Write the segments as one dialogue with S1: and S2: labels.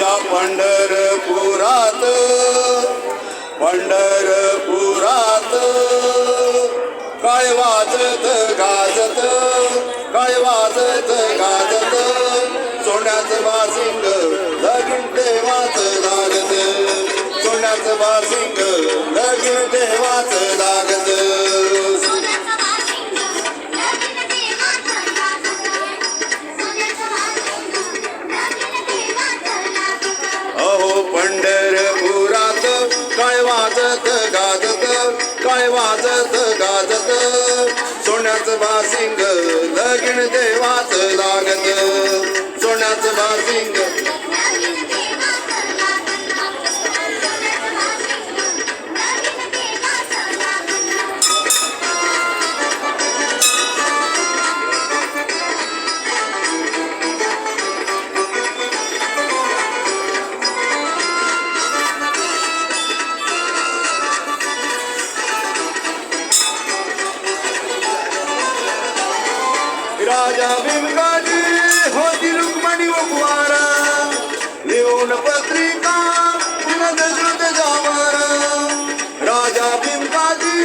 S1: या पंढरपुरात पंढरपुरात. काय वाजत गाजत काय वाजत गाजत. सोन्याचं बासिंग लगीन देवाच लागत सोन्याचं बासिंग लगीन देवाचं वाजत गाजत काय वाजत गाजत? सोन्याचं बासिंग लगीन देवाच लागत. सोन्याचं बासिंग राजा भीमकाजी होती रुक्मणी उपवारा लिहून पत्रिका तिला दशरथ जावारा. राजा भीमकाजी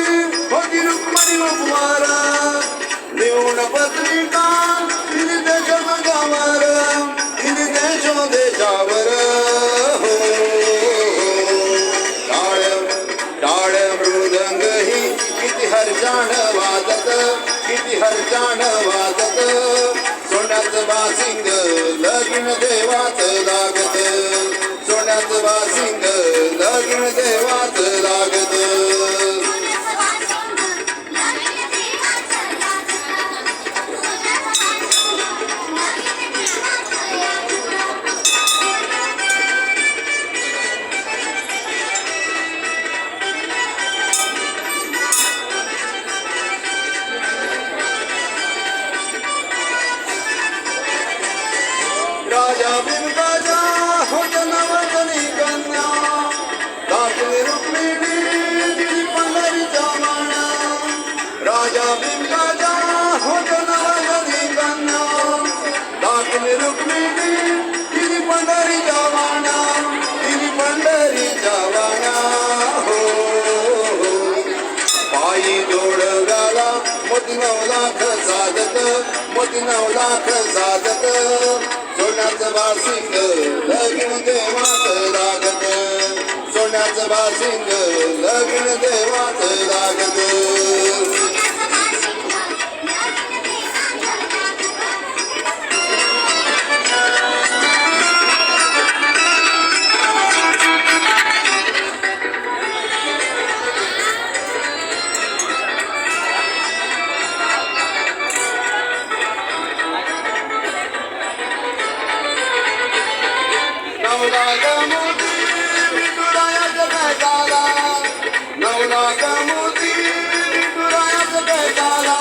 S1: होती रुक्मणी उपवारा लिहून पत्रिका तिने दशरथ जावारा. तिने देशो देशावर. हो, हो, हो. टाळ टाळ मृदंग ही किती हर्षान वाजत किती हर्षान वाजत. सोन्यात बासिंग लग्न देवात लागत. सोन्यात बासिंग लग्न देवात नऊ लाख साधत मोती नऊ लाख साधत सोन्याचं बासिंग लग्न देवाच लागत. सोन्याचं बासिंग लग्न देवाच लागत. नवलाख मोती विठुरायाचं काय झाला नवलाख मोती विठुरायाचं काय झाला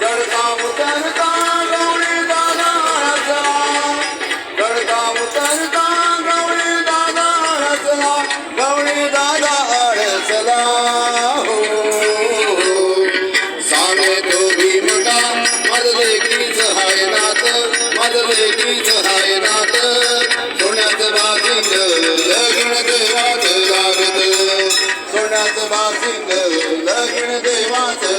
S1: चढता उतरता गवळी दादा रचला चढता उतरता गवळी दादा रचला गवळी दादा अडचला हो साने तो भीमका मधले कीच हाय नात मधले कीच हाय नात सोन्याचं बासिंग लगीन देवाच लागत सोन्याचं बासिंग